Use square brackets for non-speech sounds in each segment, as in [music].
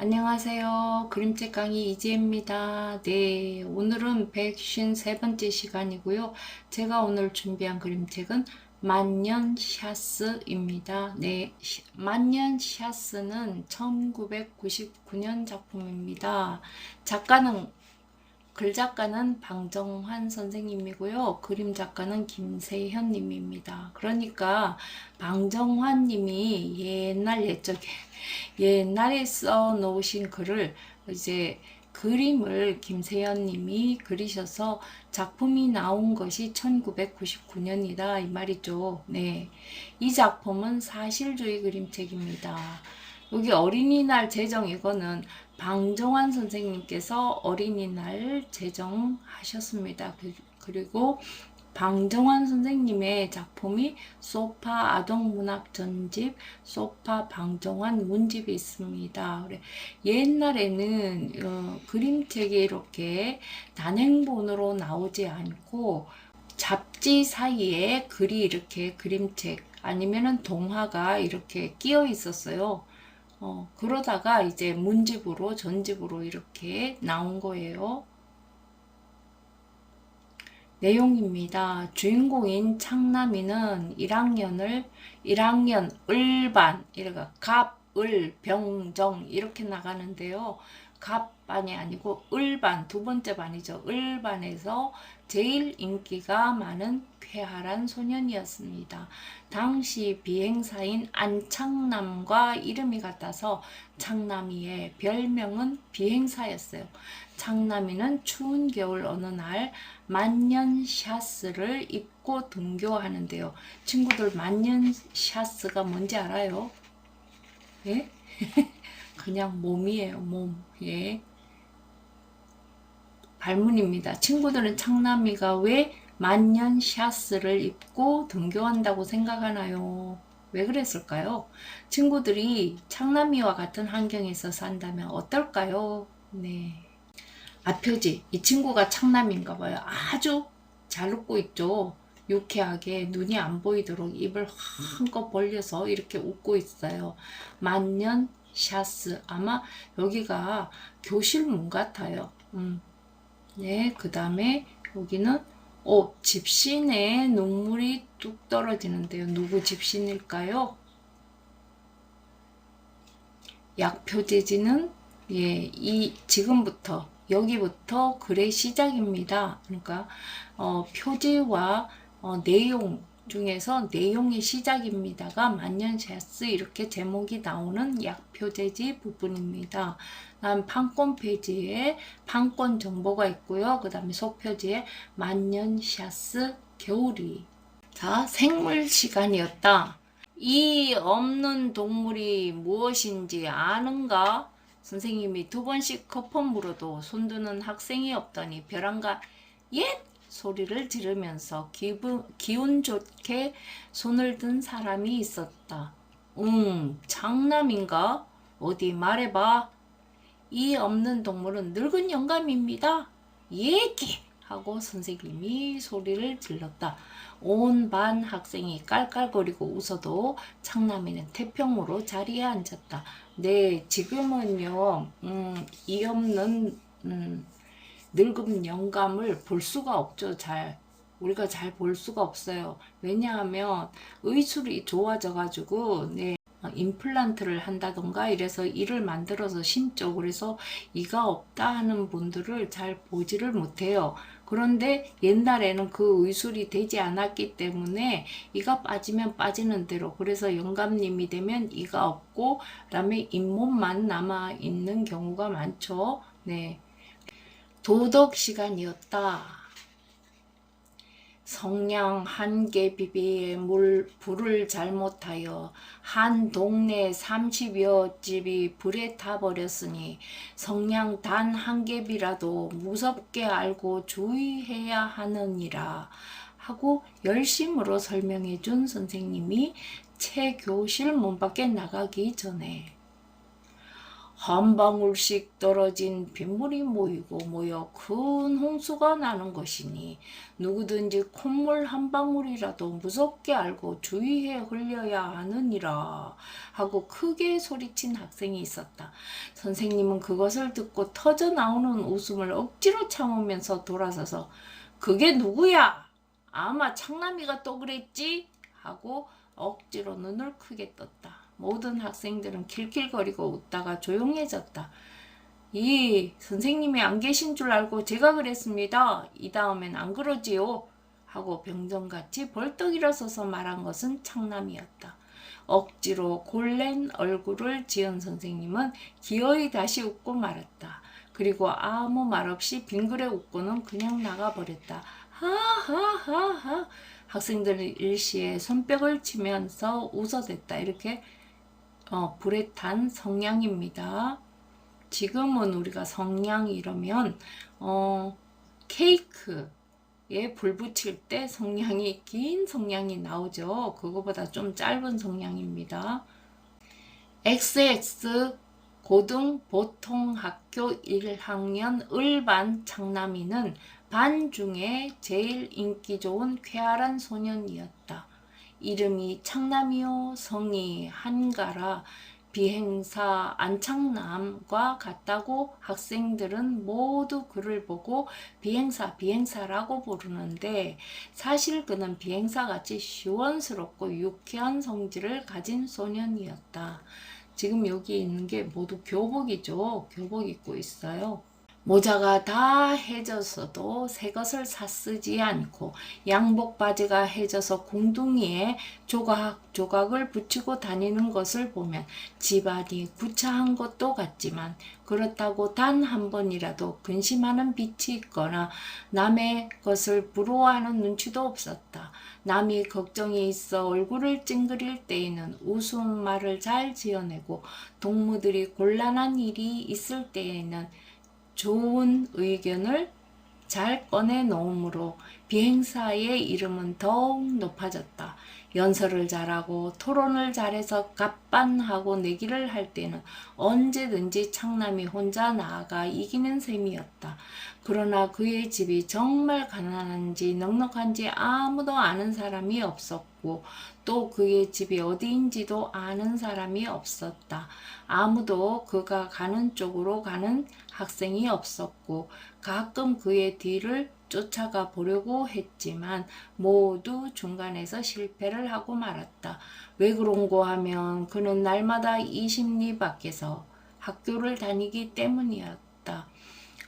안녕하세요. 그림책 강의 이지혜입니다. 네, 오늘은 153번째 시간이고요. 제가 오늘 준비한 그림책은 만년 샤스입니다. 네, 시- 만년 샤스는 1999년 작품입니다. 작가는 글 작가는 방정환 선생님이고요. 그림 작가는 김세현 님입니다. 그러니까 방정환 님이 옛날 옛적에 옛날에 써 놓으신 글을 이제 그림을 김세현 님이 그리셔서 작품이 나온 것이 1999년이다 이 말이죠. 네. 이 작품은 사실주의 그림책입니다. 여기 어린이날 제정 이거는 방정환 선생님께서 어린이날 제정하셨습니다. 그- 그리고 방정환 선생님의 작품이 소파 아동문학 전집, 소파 방정환 문집이 있습니다. 옛날에는 어, 그림책이 이렇게 단행본으로 나오지 않고 잡지 사이에 글이 이렇게 그림책 아니면은 동화가 이렇게 끼어 있었어요. 어, 그러다가 이제 문집으로 전집으로 이렇게 나온 거예요. 내용입니다. 주인공인 창남이는 1학년을 1학년 을반 이렇게 갑, 을, 병, 정 이렇게 나가는데요. 갑 반이 아니고 을반 두 번째 반이죠. 을반에서 제일 인기가 많은 쾌활한 소년이었습니다. 당시 비행사인 안창남과 이름이 같아서 창남이의 별명은 비행사였어요. 창남이는 추운 겨울 어느 날 만년 샤스를 입고 등교하는데요. 친구들 만년 샤스가 뭔지 알아요? 예? [laughs] 그냥 몸이에요, 몸. 예. 발문입니다. 친구들은 창남이가 왜 만년 샤스를 입고 등교한다고 생각하나요? 왜 그랬을까요? 친구들이 창남이와 같은 환경에서 산다면 어떨까요? 네. 아표지. 이 친구가 창남인가 봐요. 아주 잘 웃고 있죠. 유쾌하게 눈이 안 보이도록 입을 한껏 벌려서 이렇게 웃고 있어요. 만년 샤스. 아마 여기가 교실문 같아요. 음. 네, 그 다음에 여기는 어, 집신에 눈물이 뚝 떨어지는데요. 누구 집신일까요? 약표제지는 예, 이 지금부터 여기부터 글의 시작입니다. 그러니까 어, 표제와 어, 내용 중에서 내용의 시작입니다가 만년샤스 이렇게 제목이 나오는 약표제지 부분입니다. 다음 판권 페이지에 판권 정보가 있고요. 그 다음에 속표지에 만년 샤스 겨울이 자 생물 시간이었다. 이 없는 동물이 무엇인지 아는가? 선생님이 두 번씩 커피 물어도 손드는 학생이 없더니 벼랑과 옛 소리를 지르면서 기분, 기운 좋게 손을 든 사람이 있었다. 음, 장남인가? 어디 말해봐. 이 없는 동물은 늙은 영감입니다. 얘기! 하고 선생님이 소리를 질렀다. 온 반 학생이 깔깔거리고 웃어도 창남이는 태평으로 자리에 앉았다. 네, 지금은요, 음, 이 없는, 음, 늙은 영감을 볼 수가 없죠, 잘. 우리가 잘 볼 수가 없어요. 왜냐하면 의술이 좋아져가지고, 네, 어, 임플란트를 한다던가 이래서 이를 만들어서 신죠. 그래서 이가 없다 하는 분들을 잘 보지를 못해요. 그런데 옛날에는 그 의술이 되지 않았기 때문에 이가 빠지면 빠지는 대로 그래서 영감님이 되면 이가 없고 그다음에 잇몸만 남아 있는 경우가 많죠. 네. 도덕 시간이었다. 성냥 한 개 비비에 물 불을 잘못하여 한 동네 30여 집이 불에 타버렸으니 성냥 단 한 개비라도 무섭게 알고 주의해야 하느니라. 하고 열심으로 설명해 준 선생님이 채 교실 문 밖에 나가기 전에 한 방울씩 떨어진 빗물이 모이고 모여 큰 홍수가 나는 것이니 누구든지 콧물 한 방울이라도 무섭게 알고 주의해 흘려야 하느니라 하고 크게 소리친 학생이 있었다. 선생님은 그것을 듣고 터져 나오는 웃음을 억지로 참으면서 돌아서서 그게 누구야? 아마 창남이가 또 그랬지? 하고 억지로 눈을 크게 떴다. 모든 학생들은 킬킬거리고 웃다가 조용해졌다. 이 선생님이 안 계신 줄 알고 제가 그랬습니다. 이 다음엔 안 그러지요. 하고 병정같이 벌떡 일어서서 말한 것은 창남이었다. 억지로 골렌 얼굴을 지은 선생님은 기어이 다시 웃고 말았다. 그리고 아무 말 없이 빙그레 웃고는 그냥 나가버렸다. 하하하하. 학생들은 일시에 손뼉을 치면서 웃어댔다. 이렇게 어, 불에 탄 성냥입니다. 지금은 우리가 성냥 이러면 어, 케이크에 불 붙일 때 성냥이 긴 성냥이 나오죠. 그거보다 좀 짧은 성냥입니다. XX 고등 보통 학교 1학년 을반 창남이는 반 중에 제일 인기 좋은 쾌활한 소년이었다. 이름이 창남이요 성이 한가라 비행사 안창남과 같다고 학생들은 모두 그를 보고 비행사 비행사라고 부르는데 사실 그는 비행사같이 시원스럽고 유쾌한 성질을 가진 소년이었다. 지금 여기 있는 게 모두 교복이죠. 교복 입고 있어요. 모자가 다 해져서도 새 것을 사 쓰지 않고 양복 바지가 해져서 공둥이에 조각 조각을 붙이고 다니는 것을 보면 집안이 구차한 것도 같지만 그렇다고 단 한 번이라도 근심하는 빛이 있거나 남의 것을 부러워하는 눈치도 없었다. 남이 걱정이 있어 얼굴을 찡그릴 때에는 웃음말을 잘 지어내고 동무들이 곤란한 일이 있을 때에는 좋은 의견을 잘 꺼내 놓으므로 비행사의 이름은 더욱 높아졌다. 연설을 잘하고 토론을 잘해서 갑반하고 내기를 할 때는 언제든지 창남이 혼자 나아가 이기는 셈이었다. 그러나 그의 집이 정말 가난한지 넉넉한지 아무도 아는 사람이 없었고 또 그의 집이 어디인지도 아는 사람이 없었다. 아무도 그가 가는 쪽으로 가는 학생이 없었고 가끔 그의 뒤를 쫓아가 보려고 했지만 모두 중간에서 실패를 하고 말았다. 왜 그런고 하면 그는 날마다 20리 밖에서 학교를 다니기 때문이었다.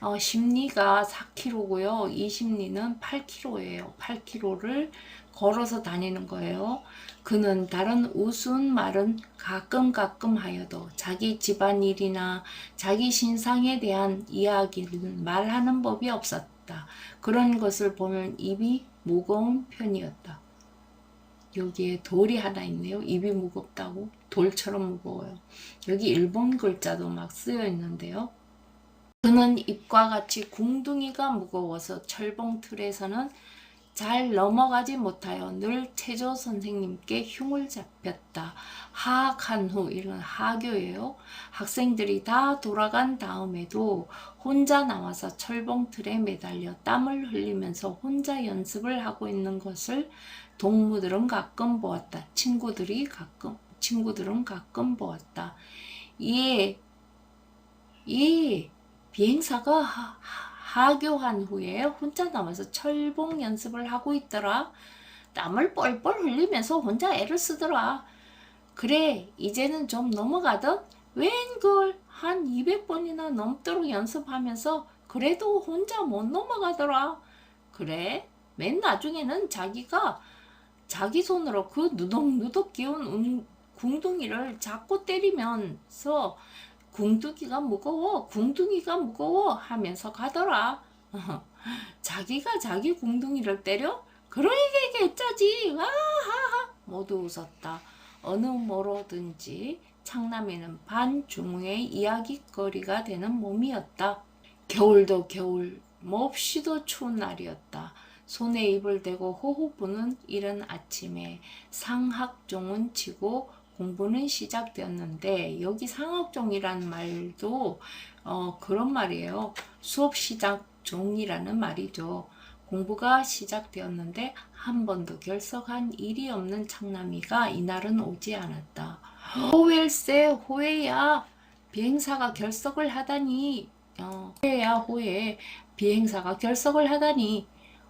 어, 10리가 4km고요. 20리는 8km예요. 8km를 걸어서 다니는 거예요. 그는 다른 우스운 말은 가끔 가끔 하여도 자기 집안일이나 자기 신상에 대한 이야기를 말하는 법이 없었다. 그런 것을 보면 입이 무거운 편이었다. 여기에 돌이 하나 있네요. 입이 무겁다고. 돌처럼 무거워요. 여기 일본 글자도 막 쓰여 있는데요. 그는 입과 같이 궁둥이가 무거워서 철봉틀에서는 잘 넘어가지 못하여 늘 태조 선생님께 흉을 잡혔다. 하악한 후 이런 하교예요. 학생들이 다 돌아간 다음에도 혼자 나와서 철봉틀에 매달려 땀을 흘리면서 혼자 연습을 하고 있는 것을 동무들은 가끔 보았다. 친구들이 가끔 친구들은 가끔 보았다. 예, 예, 비행사가 하, 하교한 후에 혼자 남아서 철봉 연습을 하고 있더라. 땀을 뻘뻘 흘리면서 혼자 애를 쓰더라. 그래, 이제는 좀 넘어가던 웬걸 한 200번이나 넘도록 연습하면서 그래도 혼자 못 넘어가더라. 그래, 맨 나중에는 자기가 자기 손으로 그 누덕누덕 기운 웅- 궁둥이를 자꾸 때리면서 궁둥이가 무거워, 궁둥이가 무거워 하면서 가더라. [laughs] 자기가 자기 궁둥이를 때려? 그러게 개짜지. 와하하. 모두 웃었다. 어느 뭐로든지 창남이는 반중의 이야기거리가 되는 몸이었다. 겨울도 겨울, 몹시도 추운 날이었다. 손에 입을 대고 호호 부는 이른 아침에 상학종은 치고 공부는 시작되었는데 여기 상업종이라는 말도 어, 그런 말이에요. 수업 시작 종이라는 말이죠. 공부가 시작되었는데 한 번도 결석한 일이 없는 창남이가 이날은 오지 않았다. 호일세 호해야 비행사가 결석을 하다니 어, 호해야 호해 비행사가 결석을 하다니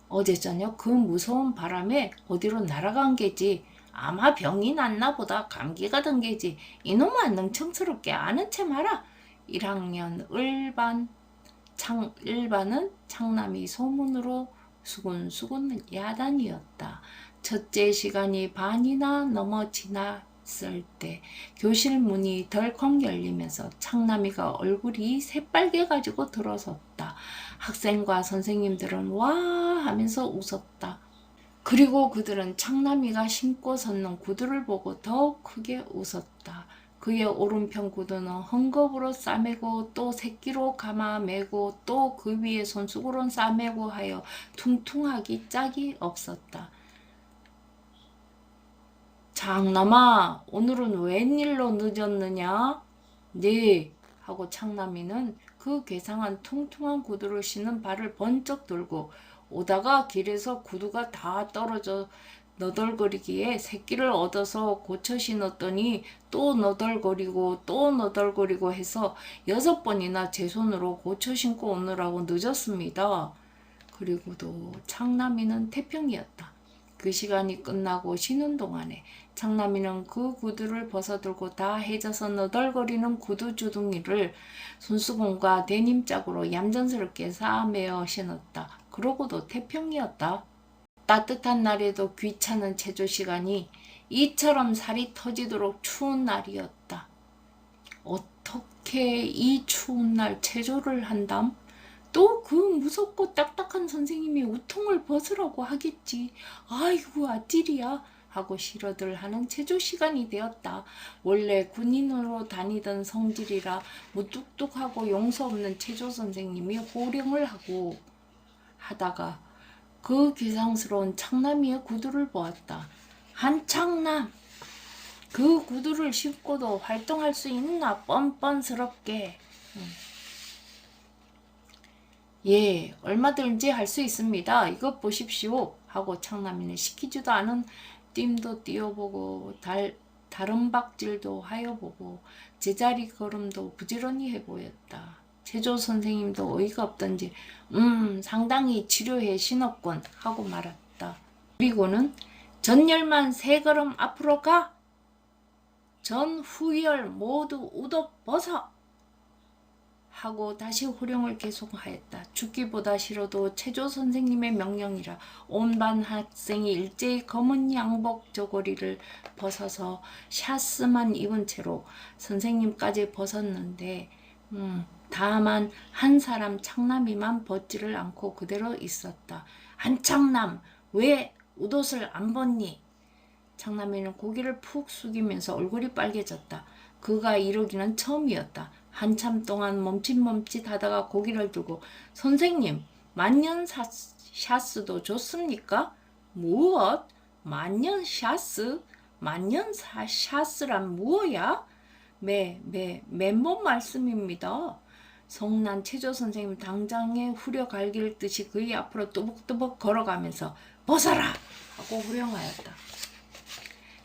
어제 저녁 그 무서운 바람에 어디로 날아간 게지 아마 병이 났나 보다 감기가 든 게지 이놈아 능청스럽게 아는 채 마라 1학년 을반 창 일반은 창남이 소문으로 수군수군 야단이었다. 첫째 시간이 반이나 넘어 지났을 때 교실 문이 덜컥 열리면서 창남이가 얼굴이 새빨개 가지고 들어섰다. 학생과 선생님들은 와 하면서 웃었다. 그리고 그들은 창남이가 신고 섰는 구두를 보고 더욱 크게 웃었다. 그의 오른편 구두는 헝겊으로 싸매고 또 새끼로 감아 매고 또 그 위에 손수건으로 싸매고 하여 퉁퉁하기 짝이 없었다. 장남아, 오늘은 웬일로 늦었느냐? 네, 하고 창남이는 그 괴상한 퉁퉁한 구두를 신은 발을 번쩍 들고 오다가 길에서 구두가 다 떨어져 너덜거리기에 새끼를 얻어서 고쳐 신었더니 또 너덜거리고 또 너덜거리고 해서 여섯 번이나 제 손으로 고쳐 신고 오느라고 늦었습니다. 그리고도 창남이는 태평이었다. 그 시간이 끝나고 쉬는 동안에 창남이는 그 구두를 벗어들고 다 해져서 너덜거리는 구두 주둥이를 손수건과 데님짝으로 얌전스럽게 쌓아매어 신었다. 그러고도 태평이었다. 따뜻한 날에도 귀찮은 체조 시간이 이처럼 살이 터지도록 추운 날이었다. 어떻게 이 추운 날 체조를 한담? 또 그 무섭고 딱딱한 선생님이 우통을 벗으라고 하겠지. 아이고 아찔이야. 하고 싫어들 하는 체조 시간이 되었다. 원래 군인으로 다니던 성질이라 무뚝뚝하고 용서 없는 체조 선생님이 호령을 하고 하다가 그 귀상스러운 창남이의 구두를 보았다. 한창남! 그 구두를 신고도 활동할 수 있나 뻔뻔스럽게. 음. 예, 얼마든지 할 수 있습니다. 이것 보십시오. 하고 창남이는 시키지도 않은 띠도 띄워보고 달, 다른 박질도 하여보고 제자리 걸음도 부지런히 해보였다. 제조 선생님도 어이가 없던지 음 상당히 치료해 신었군 하고 말았다. 그리고는 전열만 세 걸음 앞으로 가. 전 후열 모두 우도 벗어. 하고 다시 호령을 계속하였다. 죽기보다 싫어도 체조 선생님의 명령이라 온반 학생이 일제히 검은 양복 저고리를 벗어서 샤스만 입은 채로 선생님까지 벗었는데 음, 다만 한 사람 창남이만 벗지를 않고 그대로 있었다. 한창남 왜 옷옷을 안 벗니? 창남이는 고개를 푹 숙이면서 얼굴이 빨개졌다. 그가 이러기는 처음이었다. 한참 동안 멈칫멈칫 하다가 고개를 들고 선생님 만년 사, 샤스도 좋습니까? 무엇? 만년 샤스? 만년 사, 샤스란 무엇야? 매, 매, 맨몸 말씀입니다. 성난 체조 선생님 당장에 후려 갈길 듯이 그의 앞으로 또벅또벅 걸어가면서 벗어라! 하고 후령하였다.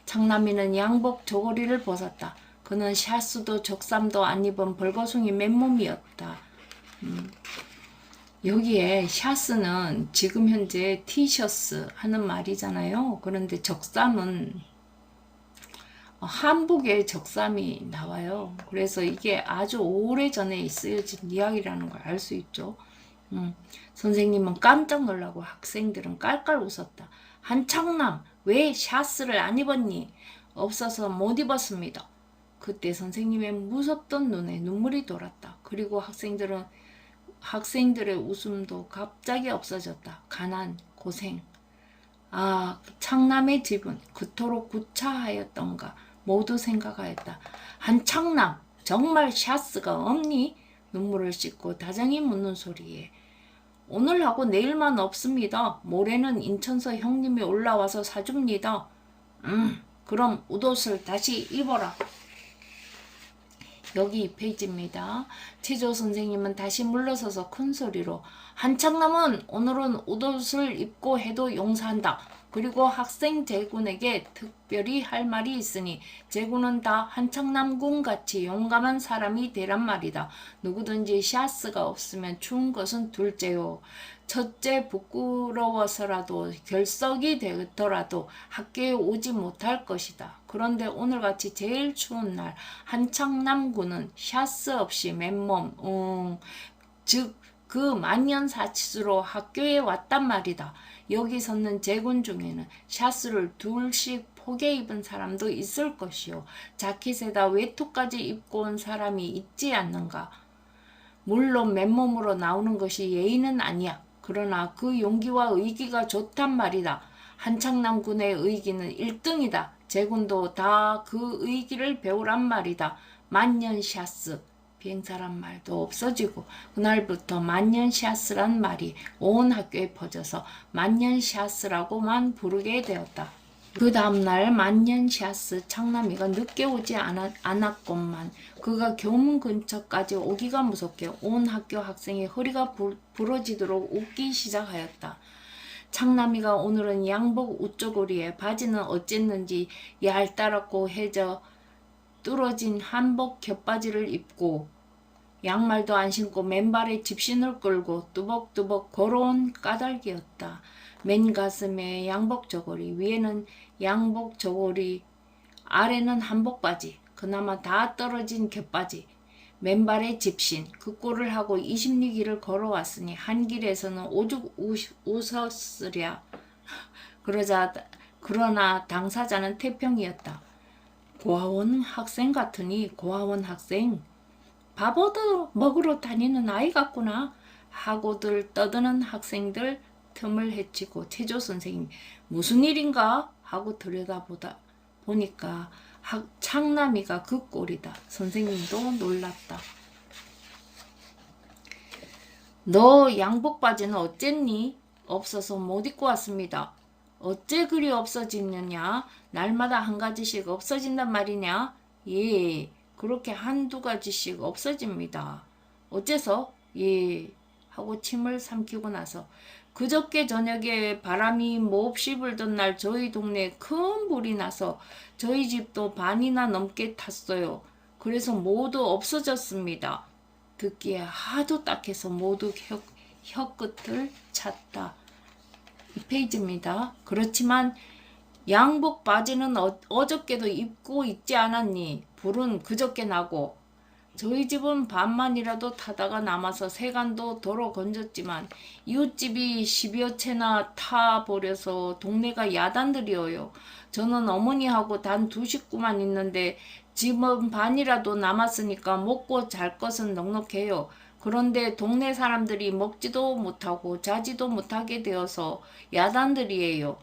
장남이는 양복 저고리를 벗었다. 그는 샤스도 적삼도 안 입은 벌거숭이 맨몸이었다. 음. 여기에 샤스는 지금 현재 티셔츠 하는 말이잖아요. 그런데 적삼은 한복에 적삼이 나와요. 그래서 이게 아주 오래 전에 쓰여진 이야기라는 걸 알 수 있죠. 음, 선생님은 깜짝 놀라고 학생들은 깔깔 웃었다. 한창남, 왜 샤스를 안 입었니? 없어서 못 입었습니다. 그때 선생님의 무섭던 눈에 눈물이 돌았다. 그리고 학생들은 학생들의 웃음도 갑자기 없어졌다. 가난, 고생. 아, 창남의 집은 그토록 구차하였던가 모두 생각하였다. 한창남, 정말 샤스가 없니? 눈물을 씻고 다정히 묻는 소리에 오늘하고 내일만 없습니다. 모레는 인천서 형님이 올라와서 사줍니다. 음, 그럼 옷옷을 다시 입어라. 여기 2페이지입니다. 최조 선생님은 다시 물러서서 큰 소리로 한창남은 오늘은 옷옷을 입고 해도 용서한다. 그리고 학생 제군에게 특별히 할 말이 있으니 제군은 다 한창남군 같이 용감한 사람이 되란 말이다. 누구든지 샤스가 없으면 추운 것은 둘째요. 첫째 부끄러워서라도 결석이 되더라도 학교에 오지 못할 것이다. 그런데 오늘같이 제일 추운 날 한창남군은 샤스 없이 맨몸 음, 즉그 만년사치수로 학교에 왔단 말이다. 여기 섰는 제군 중에는 샤스를 둘씩 포개 입은 사람도 있을 것이요. 자켓에다 외투까지 입고 온 사람이 있지 않는가. 물론 맨몸으로 나오는 것이 예의는 아니야. 그러나 그 용기와 의기가 좋단 말이다. 한창남 군의 의기는 1등이다. 제군도 다 그 의기를 배우란 말이다. 만년 샤스. 비행사란 말도 없어지고 그날부터 만년샤스란 말이 온 학교에 퍼져서 만년샤스라고만 부르게 되었다. 그 다음날 만년샤스 창남이가 늦게 오지 않았, 않았건만 그가 교문 근처까지 오기가 무섭게 온 학교 학생의 허리가 부, 부러지도록 웃기 시작하였다. 창남이가 오늘은 양복 우쩌고리에 바지는 어쨌는지 얇다랗고 해져 뚫어진 한복 겹바지를 입고 양말도 안 신고 맨발에 집신을 끌고 뚜벅뚜벅 걸어온 까닭이었다. 맨 가슴에 양복 저고리, 위에는 양복 저고리, 아래는 한복 바지, 그나마 다 떨어진 겹바지, 맨발에 집신, 그 꼴을 하고 26일을 걸어왔으니 한 길에서는 오죽 웃었으랴. [laughs] 그러자 그러나 당사자는 태평이었다. 고아원 학생 같으니 고아원 학생 밥 얻어 먹으러 다니는 아이 같구나 하고들 떠드는 학생들 틈을 헤치고 최조 선생님 무슨 일인가 하고 들여다보다 보니까 학, 창남이가 그 꼴이다. 선생님도 놀랐다. 너 양복 바지는 어쨌니? 없어서 못 입고 왔습니다. 어째 그리 없어지느냐? 날마다 한 가지씩 없어진단 말이냐? 예, 그렇게 한두 가지씩 없어집니다. 어째서? 예, 하고 침을 삼키고 나서 그저께 저녁에 바람이 몹시 불던 날 저희 동네에 큰 불이 나서 저희 집도 반이나 넘게 탔어요. 그래서 모두 없어졌습니다. 듣기에 하도 딱해서 모두 혀, 혀 끝을 찼다. 이 페이지입니다. 그렇지만 양복 바지는 어, 어저께도 입고 있지 않았니? 불은 그저께 나고 저희 집은 반만이라도 타다가 남아서 세간도 도로 건졌지만 이웃집이 10여 채나 타버려서 동네가 야단들이어요. 저는 어머니하고 단 두 식구만 있는데 집은 반이라도 남았으니까 먹고 잘 것은 넉넉해요. 그런데 동네 사람들이 먹지도 못하고 자지도 못하게 되어서 야단들이에요.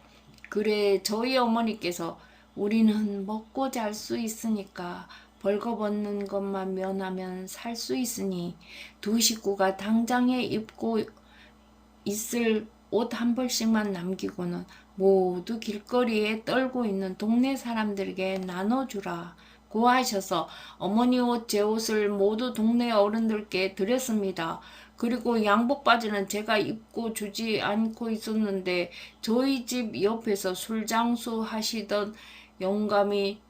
그래 저희 어머니께서 우리는 먹고 잘 수 있으니까 벌거벗는 것만 면하면 살 수 있으니 두 식구가 당장에 입고 있을 옷 한 벌씩만 남기고는 모두 길거리에 떨고 있는 동네 사람들에게 나눠주라. 고하셔서 어머니 옷 제 옷을 모두 동네 어른들께 드렸습니다. 그리고 양복 바지는 제가 입고 주지 않고 있었는데 저희 집 옆에서 술장수 하시던 영감이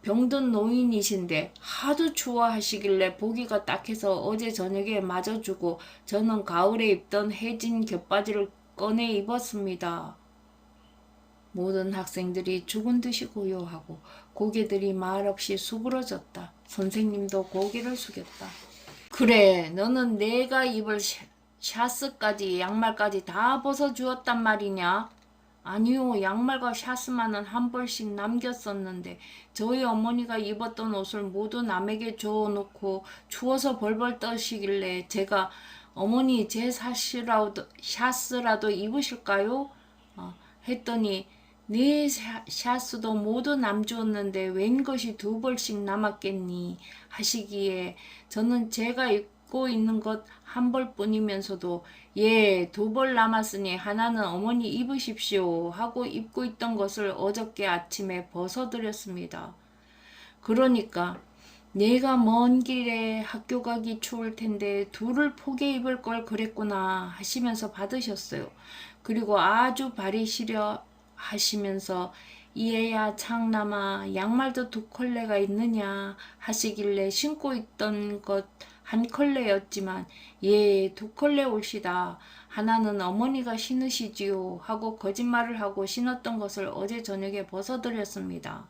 병든 노인이신데 하도 추워하시길래 보기가 딱해서 어제 저녁에 맞아주고 저는 가을에 입던 해진 겹바지를 꺼내 입었습니다. 모든 학생들이 죽은 듯이 고요하고 고개들이 말없이 수그러졌다. 선생님도 고개를 숙였다. 그래, 너는 내가 입을 샤- 샤스까지 양말까지 다 벗어주었단 말이냐? 아니요, 양말과 샤스만은 한 벌씩 남겼었는데 저희 어머니가 입었던 옷을 모두 남에게 줘놓고 추워서 벌벌 떠시길래 제가 어머니 제 샤스라도, 샤스라도 입으실까요? 어, 했더니 네 샤- 샤스도 모두 남주었는데 웬 것이 두 벌씩 남았겠니 하시기에 저는 제가 입고 있는 것 한 벌뿐이면서도 예, 두 벌 남았으니 하나는 어머니 입으십시오 하고 입고 있던 것을 어저께 아침에 벗어드렸습니다. 그러니까 내가 먼 길에 학교 가기 추울 텐데 둘을 포개 입을 걸 그랬구나 하시면서 받으셨어요. 그리고 아주 발이 시려 하시면서 이해야 창남아 양말도 두 컬레가 있느냐 하시길래 신고 있던 것 한 컬레였지만 예 두 컬레 올시다 하나는 어머니가 신으시지요 하고 거짓말을 하고 신었던 것을 어제 저녁에 벗어드렸습니다.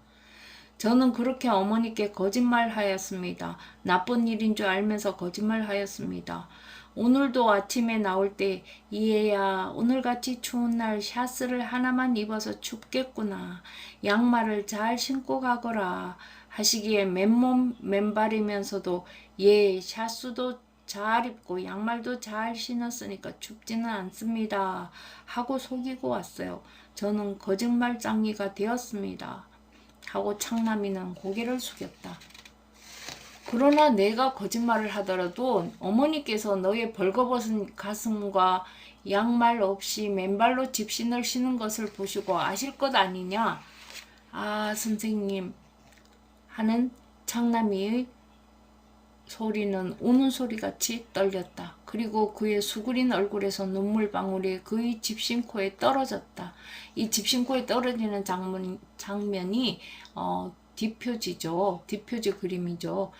저는 그렇게 어머니께 거짓말하였습니다. 나쁜 일인 줄 알면서 거짓말하였습니다. 오늘도 아침에 나올 때 이해야 오늘같이 추운 날 샤스를 하나만 입어서 춥겠구나. 양말을 잘 신고 가거라. 하시기에 맨몸 맨발이면서도 예 샤스도 잘 입고 양말도 잘 신었으니까 춥지는 않습니다. 하고 속이고 왔어요. 저는 거짓말장이가 되었습니다. 하고 창남이는 고개를 숙였다. 그러나 내가 거짓말을 하더라도 어머니께서 너의 벌거벗은 가슴과 양말 없이 맨발로 집신을 신은 것을 보시고 아실 것 아니냐? 아, 선생님. 하는 창남이의 소리는 우는 소리 같이 떨렸다. 그리고 그의 수그린 얼굴에서 눈물방울이 그의 집신코에 떨어졌다. 이 집신코에 떨어지는 장면, 장면이 어, 뒷표지죠. 뒷표지 그림이죠.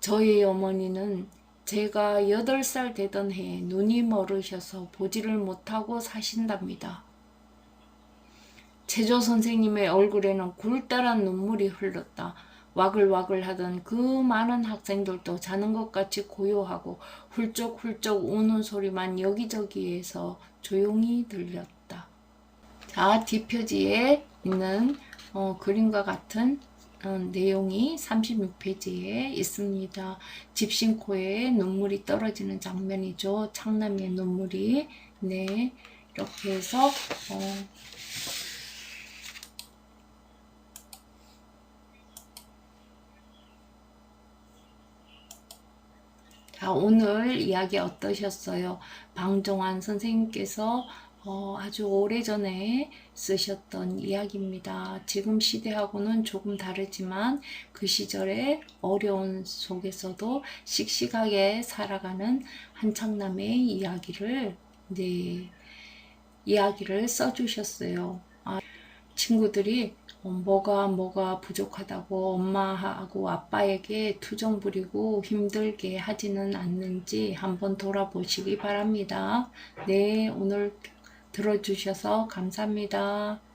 저희 어머니는 제가 8살 되던 해에 눈이 멀으셔서 보지를 못하고 사신답니다. 제조 선생님의 얼굴에는 굴다란 눈물이 흘렀다. 와글와글 하던 그 많은 학생들도 자는 것 같이 고요하고 훌쩍훌쩍 우는 소리만 여기저기에서 조용히 들렸다. 자, 뒷표지에 있는 어, 그림과 같은 어, 내용이 36페이지에 있습니다. 집신코에 눈물이 떨어지는 장면이죠. 창남이의 눈물이. 네. 이렇게 해서, 어, 자, 오늘 이야기 어떠셨어요? 방종환 선생님께서 어, 아주 오래전에 쓰셨던 이야기입니다. 지금 시대하고는 조금 다르지만 그 시절의 어려운 속에서도 씩씩하게 살아가는 한창남의 이야기를 네, 이야기를 써주셨어요. 아, 친구들이 어, 뭐가 뭐가 부족하다고 엄마하고 아빠에게 투정 부리고 힘들게 하지는 않는지 한번 돌아보시기 바랍니다. 네, 오늘 들어주셔서 감사합니다.